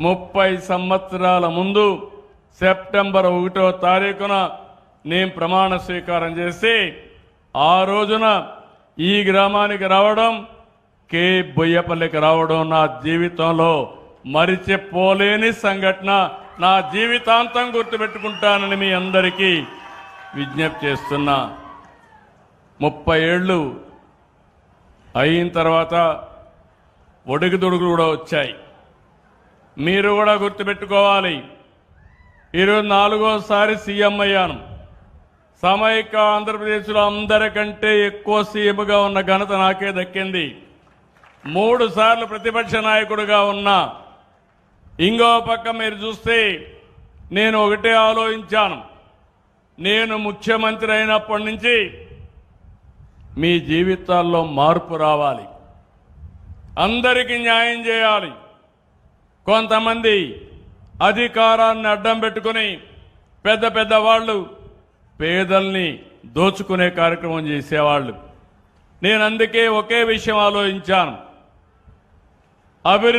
ముప్పై సంవత్సరాల ముందు సెప్టెంబర్ ఒకటో తారీఖున నేను ప్రమాణ స్వీకారం చేసి ఆ రోజున ఈ గ్రామానికి రావడం కే. బొయ్యపల్లికి రావడం నా జీవితంలో మరిచిపోలేని సంఘటన. నా జీవితాంతం గుర్తుపెట్టుకుంటానని మీ అందరికీ విజ్ఞప్తి చేస్తున్నా. ముప్పై ఏళ్ళు అయిన తర్వాత ఒడుగుదొడుగులు కూడా వచ్చాయి. మీరు కూడా గుర్తుపెట్టుకోవాలి. ఈరోజు నాలుగోసారి సీఎం అయ్యాను. సమైక్య ఆంధ్రప్రదేశ్లో అందరికంటే ఎక్కువ సీఎంగా ఉన్న ఘనత నాకే దక్కింది. మూడు సార్లు ప్రతిపక్ష నాయకుడిగా ఉన్నా ఇంకో పక్క మీరు చూస్తే నేను ఒకటే ఆలోచించాను. నేను ముఖ్యమంత్రి అయినప్పటి నుంచి మీ జీవితాల్లో మార్పు రావాలి. అందరికీ న్యాయం చేయాలి. కొంతమంది అధికారాన్ని అడ్డం పెట్టుకుని పెద్ద పెద్ద వాళ్ళు పేదల్ని దోచుకునే కార్యక్రమం చేసేవాళ్ళు. నేను అందుకే ఒకే విషయం ఆలోచించాను. అభివృద్ధి